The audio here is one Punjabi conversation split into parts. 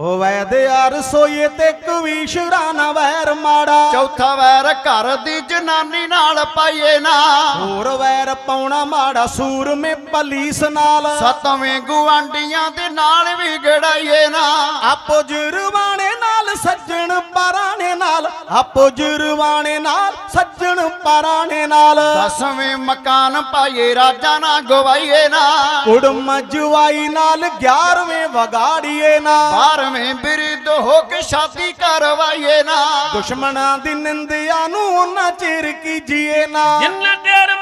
ਓ ਵੈਦਿਆ ਰਸੋਈਏ ਤੇ ਕਵੀਸ਼ਰਾ ਨਾ ਵੈਰ ਮਾੜਾ। ਚੌਥਾ ਵੈਰ ਘਰ ਦੀ ਜਨਾਨੀ ਨਾਲ ਪਾਈਏ ਨਾ। ਹੋਰ ਵੈਰ ਪਾਉਣਾ ਮਾੜਾ ਸੂਰਮੇ ਪਲੀਸ ਨਾਲ। ਸਤਵੇਂ ਗੁਆਂਢੀਆਂ ਦੇ ਨਾਲ ਵੀ ਗੜਾਈਏ ਨਾ। ਆਪੋ ਜੁਰਵਾਣੇ ਨਾਲ ਸੱਜਣ ਪਰਾਣੇ ਨਾਲ ਆਪੋ ਜੁਰਵਾਣੇ ਨਾਲ ਸੱਜਣ ਪਰਾਣੇ ਨਾਲ। ਦਸਵੇਂ ਮਕਾਨ ਪਾਈਏ ਰਾਜਾ ਨਾ ਗਵਾਈਏ ਨਾ। ਕੁੜਮ ਜਵਾਈ ਨਾਲ 11ਵੇਂ ਵਗਾੜੀਏ ਨਾ। ਬਾਰਵੇਂ ਬਿਰਧ ਹੋ ਕੇ ਸ਼ਾਦੀ ਕਰਵਾਈਏ ਨਾ। ਦੁਸ਼ਮਣਾਂ ਦੀ ਨਿੰਦਿਆ ਨੂੰ ਉਹਨਾਂ ਚਿਰ ਕੀਜੀਏ ਨਾ। ਜਿੰਨਾ ਤੇਰ ਕੇ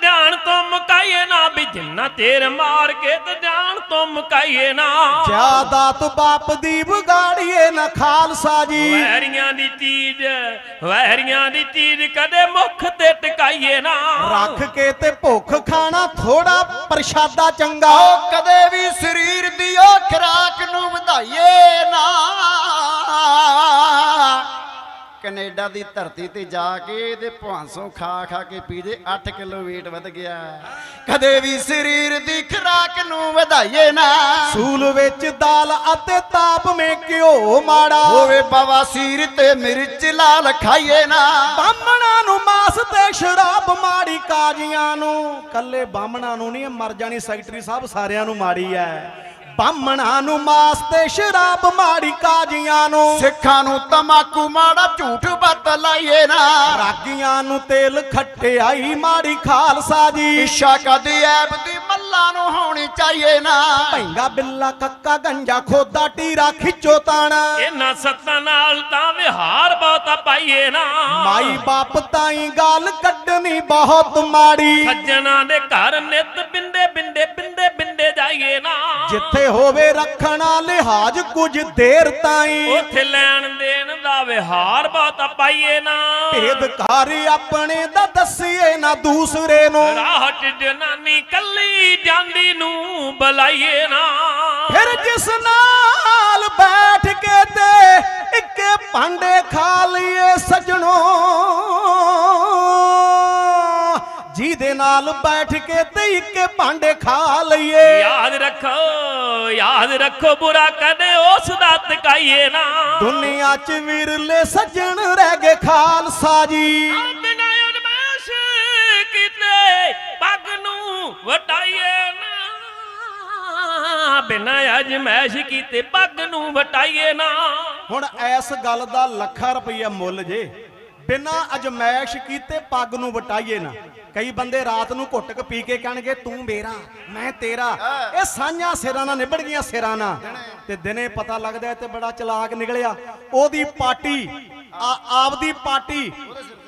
ਧਿਆਨ ਤੋਂ ਮੁਕਾਈਏ ਨਾ ਵੀ ਜਿੰਨਾ ਤੇਰ ਮਾਰ ਕੇ ਤੇ ਧਿਆਨ ਤੋਂ ਮੁਕਾਈਏ ਨਾ। ਜਾਦਾਤ ਬਾਪ ਦੀ ਵਿਗਾੜੀਏ ਨਾ ਖਾਲਸਾ ਜੀ। ਵੈਰੀਆਂ ਦੀ ਚੀਜ਼ ਵੈਰੀਆਂ ਦੀ ਚੀਜ਼ ਕਦੇ ਮੁਖ ਤੇ ਟਿਕਾਈਏ ਨਾ। ਰੱਖ ਕੇ ਤੇ ਭੁੱਖ ਖਾਣਾ ਥੋੜਾ ਪ੍ਰਸ਼ਾਦਾ ਚੰਗਾ। ਕਦੇ ਵੀ ਸਰੀਰ ਦੀ ਉਹ ਖਰਾਕ ਨੂੰ ਵਧਾਈਏ ਨਾ। ਕੈਨੇਡਾ ਦੀ ਧਰਤੀ ਤੇ ਜਾ ਕੇ ਇਹਦੇ ਭਾਂਸੋਂ ਖਾ ਖਾ ਕੇ ਪੀਦੇ 8 ਕਿਲੋ weight ਵਧ ਗਿਆ। ਕਦੇ ਵੀ ਸਰੀਰ ਦੀ ਖਰਾਕ ਨੂੰ ਵਧਾਈਏ ਨਾ। ਸੂਲ ਵਿੱਚ ਦਾਲ ਅਤੇ ਤਾਪਵੇਂ ਘਿਓ ਮਾੜਾ। ਹੋਵੇ ਬਵਾਸੀਰ ਤੇ ਮਿਰਚ ਲਾਲ ਖਾਈਏ ਨਾ। ਬਾਹਮਣਾਂ ਨੂੰ ਮਾਸ ਤੇ ਸ਼ਰਾਬ ਮਾੜੀ ਕਾਜੀਆਂ ਨੂੰ। ਕੱਲੇ ਬਾਹਮਣਾਂ ਨੂੰ ਨਹੀਂ ਮਰ ਜਾਣੀ ਸੈਕਟਰੀ ਸਾਹਿਬ ਸਾਰਿਆਂ ਨੂੰ ਮਾੜੀ ਐ। ਬਾਹਮਣਾਂ ਨੂੰ ਮਾਸ ਤੇ ਸ਼ਰਾਬ ਮਾੜੀ ਕਾਜੀਆਂ ਨੂੰ। ਸਿੱਖਾਂ ਨੂੰ ਤਮਾਕੂ ਮਾੜਾ ਝੂਠ ਬੱਤ ਲਾਈਏ ਨਾ। ਰਾਗੀਆਂ ਨੂੰ ਤੇਲ ਖੱਟਿਆਈ ਮਾੜੀ ਖਾਲਸਾ ਜੀ। ਇਸ਼ਾ ਕਦੀ ਐਬ ਦੀ ਮੱਲਾ ਨੂੰ ਹੋਣੀ ਚਾਹੀਏ ਨਾ। ਭੈਂਗਾ ਬਿੱਲਾ ਕੱਕਾ ਗੰਜਾ ਖੋਦਾ ਟੀਰਾ ਖਿੱਚੋ ਤਾਣਾ। ਇਹਨਾਂ ਸੱਤਾਂ ਨਾਲ ਤਾਂ ਵਿਹਾਰ ਬਹੁਤਾ ਪਾਈਏ ਨਾ। ਮਾਈ ਬਾਪ ਤਾਈ ਗਾਲ ਕੱਢਣੀ ਬਹੁਤ ਮਾੜੀ। ਸੱਜਣਾ ਦੇ ਘਰ ਨਿਤ ਜਿੱਥੇ ਹੋਵੇ ਰੱਖਣਾ ਲਿਹਾਜ਼ ਕੁਝ ਦੇਰ ਤਾਈ। ਉਥੇ ਲੈਣ ਦੇਣ ਦਾ ਵਿਹਾਰ ਬਹੁਤਾ ਪਾਈਏ ਨਾ। ਭੇਦਕਾਰ ਆਪਣੇ ਦਾ ਦੱਸੀਏ ਨਾ ਦੂਸਰੇ ਨੂੰ। ਰਾਹ 'ਚ ਜਨਾਨੀ ਕੱਲੀ ਜਾਂਦੀ ਨੂੰ ਬੁਲਾਈਏ ਨਾ। ਫਿਰ ਜਿਸ ਨਾਲ ਬੈਠ ਕੇ ਤੇ ਇੱਕੇ ਭਾਂਡੇ ਖਾ ਲਈਏ ਸਜਣੋ। ਜਿਹਦੇ ਨਾਲ ਬੈਠ ਕੇ ਤੇ ਇੱਕੇ ਭਾਂਡੇ ਖਾ ਲਈਏ। ਯਾਦ ਰੱਖੋ ਯਾਦ ਰੱਖੋ ਬੁਰਾ ਕਦੇ ਉਸ ਦਾ ਤਕਾਈਏ ਨਾ। ਦੁਨੀਆ 'ਚ ਵਿਰਲੇ ਸੱਜਣ ਰਹਿ ਗਏ ਖਾਲਸਾ ਜੀ। ਬਿਨਾ ਅਜਮਾਇਸ਼ ਕੀਤੇ ਪੱਗ ਨੂੰ ਵਟਾਈਏ ਨਾ। ਬਿਨਾ ਅਜਮਾਇਸ਼ ਕੀਤੇ ਪੱਗ ਨੂੰ ਵਟਾਈਏ ਨਾ। ਹੁਣ ਐਸ ਗੱਲ ਦਾ ਲੱਖਾਂ ਰੁਪਈਆ ਮੁੱਲ ਜੇ। ਬਿਨਾ ਅਜਮੈਸ਼ ਕੀਤੇ ਪੱਗ ਨੂੰ ਵਟਾਈਏ ਨਾ। ਕਈ ਬੰਦੇ ਰਾਤ ਨੂੰ ਘੁੱਟ ਕੇ ਪੀ ਕੇ ਕਹਿਣਗੇ, ਤੂੰ ਮੇਰਾ, ਮੈਂ ਤੇਰਾ। ਇਹ ਸਾਂਝਾਂ ਸਿਰਾਂ ਨਾਲ ਨਿਬੜ ਗਈਆਂ ਸਿਰਾਂ ਨਾਲ। ਤੇ ਦਿਨੇ ਪਤਾ ਲੱਗਦਾ ਤੇ ਬੜਾ ਚਲਾਕ ਨਿਕਲਿਆ। ਉਹਦੀ ਪਾਰਟੀ ਆਪਦੀ ਪਾਰਟੀ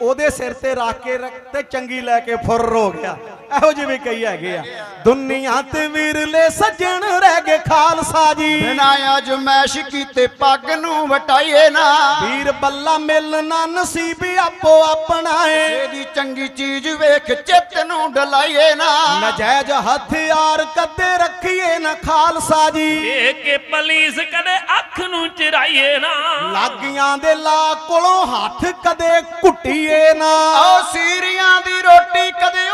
ਉਹਦੇ ਸਿਰ ਤੇ ਰੱਖ ਕੇ ਤੇ ਚੰਗੀ ਲੈ ਕੇ ਫੁਰ ਹੋ ਗਿਆ। ਇਹੋ ਜਿਹੇ ਵੀ ਕਈ ਹੈਗੇ ਆ। ਦੁਨੀਆ ਤੇ ਵਿਰਲੇ ਸੱਜਣ ਰਹਿ ਗਏ ਖਾਲਸਾ ਜੀ। ਬਿਨਾ ਅਜਮੈਸ਼ ਕੀਤੇ ਪੱਗ ਨੂੰ ਵਟਾਈਏ ਨਾ। ਵੀਰ ਬੱਲਾ ਮਿਲਣਾ ਨਸੀਬ ਆਪੋ ਆਪਣਾ ਏ। ਇਹਦੀ ਚੰਗੀ ਚੀਜ਼ ਵੇਖ ਚਿੱਤ ਨੂੰ ਡਲਾਈਏ ਨਾ। ਨਜਾਇਜ਼ ਹਥਿਆਰ ਕਦੇ ਰੱਖੀਏ ਨਾ ਖਾਲਸਾ ਜੀ। ਏ ਕੇ ਪੁਲਿਸ ਕਦੇ ਅੱਖ ਨੂੰ ਚਿਰਾਈਏ ਨਾ। ਲਾਗੀਆਂ ਦੇ ਲਾ ਕੋਲੋਂ ਹੱਥ ਕਦੇ ਘੁੱਟੀਏ ਨਾ। ਆਓ ਸੀਰੀਆਂ ਦੀ ਰੋਟੀ ਕਦੇ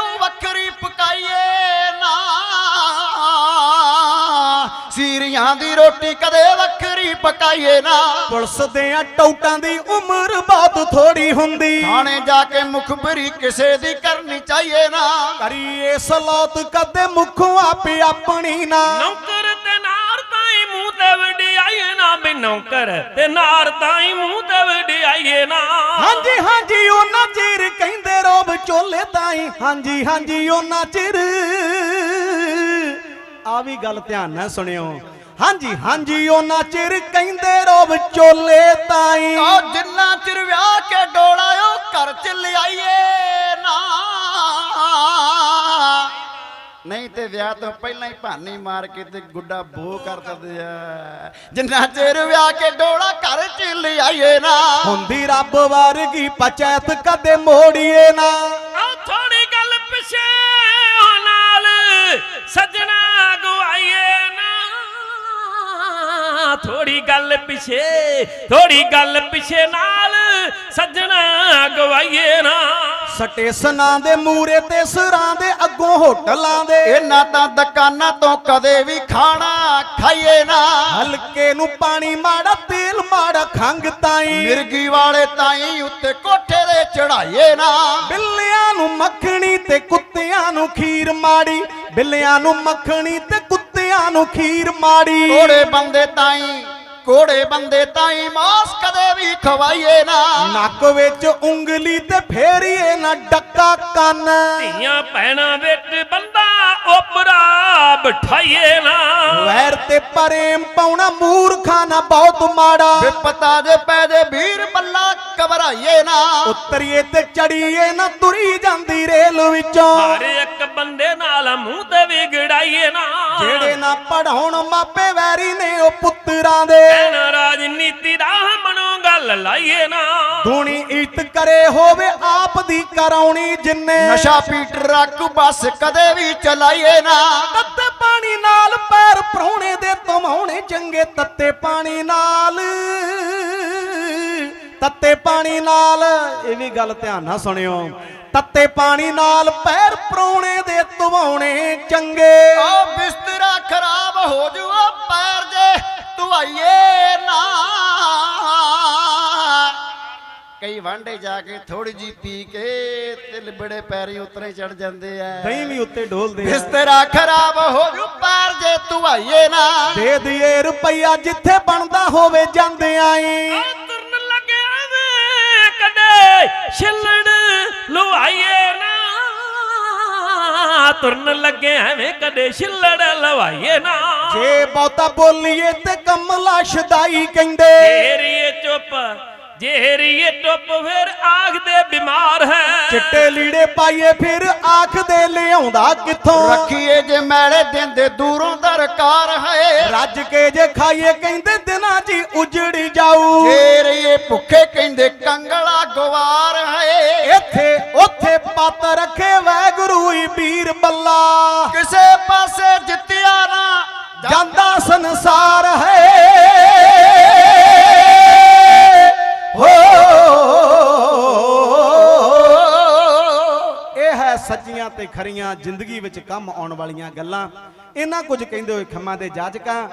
ਦੀ ਰੋਟੀ ਕਦੇ ਵੱਖਰੀ ਪਕਾਈਏ ਨਾ। ਪੁਲਿਸ ਦੇ ਟੌਟਾਂ ਦੀ ਉਮਰ ਬਹੁਤ ਥੋੜੀ ਹੁੰਦੀ। ਥਾਣੇ ਜਾ ਕੇ ਮੁਖਬਰੀ ਕਿਸੇ ਦੀ ਕਰਨੀ ਚਾਹੀਏ ਨਾ। ਕਰੀਏ ਸਲੌਤ ਕਦੇ ਮੁਖੋਂ ਆਪੇ ਆਪਣੀ ਨਾ। ਨੌਕਰ ਤੇ ਨਾਰ ਤਾਈ ਮੂੰਹ ਤੇ ਵਡਿਆਈਏ ਨਾ ਵੀ ਨੌਕਰ ਤੇ ਨਾਰ ਤਾਈ ਮੂੰਹ ਤੇ ਵਡਿਆਈਏ ਨਾ। ਹਾਂਜੀ ਹਾਂਜੀ ਉਹਨਾਂ ਚਿਰ ਕਹਿੰਦੇ ਰੋਬ ਚੋਲੇ ਤਾਈ। ਹਾਂਜੀ ਹਾਂਜੀ ਉਹਨਾਂ ਚਿਰ। ਆ ਵੀ ਗੱਲ ਧਿਆਨ ਨਾਲ ਸੁਣਿਓ। ਹਾਂਜੀ ਹਾਂਜੀ ਉਹਨਾਂ ਚਿਰ ਕਹਿੰਦੇ ਰੋਬ ਚੋਲੇ ਤਾਈ। ਆਓ ਜਿੰਨਾ ਚਿਰ ਵਿਆਹ ਕੇ ਡੋਲਾਇਓ ਘਰ ਚ ਲਿਆਈਏ ਨਾ। ਨਹੀਂ ਤੇ ਵਿਆਹ ਤੋਂ ਪਹਿਲਾਂ ਹੀ ਭਾਨੀ ਮਾਰ ਕੇ ਤੇ ਗੁੱਡਾ ਬੋ ਕਰ ਦਿੰਦੇ ਆ। ਜਿੰਨਾ ਚਿਰ ਵਿਆਹ ਕੇ ਡੋਲਾ ਘਰ ਚ ਲਿਆਈਏ ਨਾ। ਹੁੰਦੀ ਰੱਬ ਵਰਗੀ ਪੰਚਾਇਤ ਕਦੇ ਮੋੜੀਏ ਨਾ। ਥੋੜੀ ਗੱਲ ਪਿਛੇ, ਥੋੜੀ ਗੱਲ ਪਿਛੇ ਨਾਲ ਸਜਣਾ ਗਵਾਈਏ ਨਾ। ਸਟੇਸ਼ਨਾਂ ਦੇ ਮੂਰੇ ਤੇ ਸਰਾਂ ਦੇ ਅੱਗੋਂ ਹੋਟਲਾਂ ਦੇ। ਇਹਨਾਂ ਤਾਂ ਦੁਕਾਨਾਂ ਤੋਂ ਕਦੇ ਵੀ ਖਾਣਾ ਖਾਈਏ ਨਾ। ਹਲਕੇ ਨੂੰ ਪਾਣੀ ਮਾੜਾ, ਤੇਲ ਮਾੜਾ ਖੰਗ ਤਾਈ। ਮਿਰਗੀ ਵਾਲੇ ਤਾਈ ਉੱਤੇ ਕੋਠੇ ਦੇ ਚੜਾਈਏ ਨਾ। ਬਿੱਲਿਆਂ ਨੂੰ ਮੱਖਣੀ ਤੇ ਕੁੱਤਿਆਂ ਨੂੰ ਖੀਰ ਮਾੜੀ, ਬਿੱਲਿਆਂ ਨੂੰ ਮੱਖਣੀ ਤੇ ਕੁੱਤਿਆਂ ਨੂੰ ਖੀਰ ਮਾੜੀ। ਕੋੜੇ ਬੰਦੇ ਤਾਈ। ਕੋੜੇ ਬੰਦੇ ਤਾਈ ਮਾਸ ਕਦੇ ਵੀ ਖਵਾਈਏ ਨਾ। ਨੱਕ ਵਿੱਚ ਉਂਗਲੀ ਤੇ ਫੇਰੀਏ ਨਾ ਡੱਕਾ ਕੰਨ। ਧੀਆਂ ਭੈਣਾਂ ਵਿੱਚ ਬੰਦਾ ਉਪਰਾ ਬਿਠਾਈਏ ਨਾ। ਵੈਰ ਤੇ ਪ੍ਰੇਮ ਪਾਉਣਾ ਮੂਰਖਾਂ ਨਾ ਬਹੁਤ ਮਾੜਾ। ਵਿਪਤਾ ਦੇ ਪੈਦੇ ਵੀਰ ਬੱਲਾ ਘਬਰਾਈਏ ਨਾ। ਉਤਰੀਏ ਤੇ ਚੜੀਏ ਨਾ ਤੁਰੀ ਜਾਂਦੀ ਰੇਲ ਵਿੱਚੋਂ। ਹਰ ਇੱਕ ਬੰਦੇ ਨਾਲ ਮੂੰਹ ਤੇ ਵਿਗੜਾਈਏ ਨਾ। ਜਿਹੜੇ ਨਾ ਪੜਾਉਣ ਮਾਪੇ ਵੈਰੀ ਨੇ ਉਹ ਪੁੱਤਰਾਂ ਦੇ। ਐਨ ਰਾਜਨੀਤੀ ਦਾ ਮਨੋਂ ਗੱਲ ਲਾਈਏ ਨਾ। ਦੁਨੀ ਇੱਜ਼ਤ ਕਰੇ ਹੋਵੇ ਆਪ ਦੀ ਕਰਾਉਣੀ ਜਿੰਨੇ। ਨਸ਼ਾ ਪੀਟ ਰੱਖ ਬਸ ਕਦੇ ਵੀ ਚਲਾਈਏ ਨਾ। ਤੱਤੇ ਪਾਣੀ ਨਾਲ ਪੈਰ ਭਰਾਉਣੇ ਦੇ ਧਮਾਉਣੇ ਚੰਗੇ ਤੱਤੇ ਪਾਣੀ ਨਾਲ। ਤੱਤੇ ਪਾਣੀ ਨਾਲ ਇਹ ਵੀ ਗੱਲ ਧਿਆਨ ਨਾਲ ਸੁਣਿਓ। ਤੱਤੇ ਪਾਣੀ ਨਾਲ ਪੈਰ ਭਰਾਉਣੇ ਦੇ ਧਵਾਉਣੇ ਚੰਗੇ। ਆ ਬਿਸਤਰਾ ਖਰਾਬ ਹੋ ਜੂਆ ਪੈਰ ਜੇ ਨਾ ਕਈ ਵਾਂਡੇ ਜਾ ਕੇ ਥੋੜੀ ਜੀ ਪੀ ਕੇ ਤੇ ਲਿਬੜੇ ਪੈਰੀ ਉਤਰੇ ਚੜ ਜਾਂਦੇ ਆ। ਦਹੀਂ ਵੀ ਉੱਤੇ ਡੋਲਦੇ ਆ। ਬਿਸਤਰਾ ਖਰਾਬ ਹੋ ਜੂ ਪੈਰ ਜੇ ਧੁਆਈਏ ਨਾ। ਦੇ ਦਈਏ ਰੁਪਈਆ ਜਿੱਥੇ ਬਣਦਾ ਹੋਵੇ ਜਾਂਦੇ ਆਈ ਆ ਤੁਰਨ ਲੱਗਿਆ ਵੇ ਕਦੇ ਛਿੱਲੜ ਲਵਾਈਏ ਨਾ। ਤੁਰਨ ਲੱਗੇ ਐਵੇਂ ਕਦੇ ਛਿੱਲੜ ਲਵਾਈਏ ਨਾ। ਜੇ ਬਹੁਤਾ ਬੋਲੀਏ ਤੇ ਕਮਲਾ ਸ਼ਦਾਈ ਕਹਿੰਦੇ। ਜੇਰੀਏ ਚੁੱਪ ਜੇਰੀਏ ਚੁੱਪ ਫਿਰ ਆਖਦੇ ਬਿਮਾਰ ਹੈ। ਚਿੱਟੇ ਲੀੜੇ ਪਾਈਏ ਫਿਰ ਆਖਦੇ ਲਿਆਉਂਦਾ ਕਿੱਥੋਂ? ਰੱਖੀਏ ਜੇ ਮੈਲੇ ਦਿਨ ਦੇ ਦੂਰੋਂ ਦਰਕਾਰ ਹੈ। ਰੱਜ ਕੇ ਜੇ ਖਾਈਏ ਕਹਿੰਦੇ ਦਿਨਾਂ ਜੀ ਉਜੜੀ ਜਾਊ। ਜੇ ਰਹੀਏ ਭੁੱਖੇ ਕਹਿੰਦੇ ਕੰਗਲਾ ਗਵਾਰ ਹੈ। ਇੱਥੇ ਉੱਥੇ ਪੱਤ ਰੱਖੇ ਵੈਗੁਰੂ ਹੀ ਵੀਰ ਬੱਲਾ। ਕਿਸੇ ਪਾਸੇ ਜਿੱਤਿਆ ਨਾ ਜਾਂਦਾ ਸੰਸਾਰ ਹੋ। ਸੱਚੀਆਂ ਤੇ ਖਰੀਆਂ ਜ਼ਿੰਦਗੀ ਵਿੱਚ ਕੰਮ ਆਉਣ ਵਾਲੀਆਂ ਗੱਲਾਂ। ਇਹਨਾਂ ਕੁਝ ਕਹਿੰਦੇ ਹੋਏ ਖੰਮਾਂ ਦੇ ਜਾਜਕਾਂ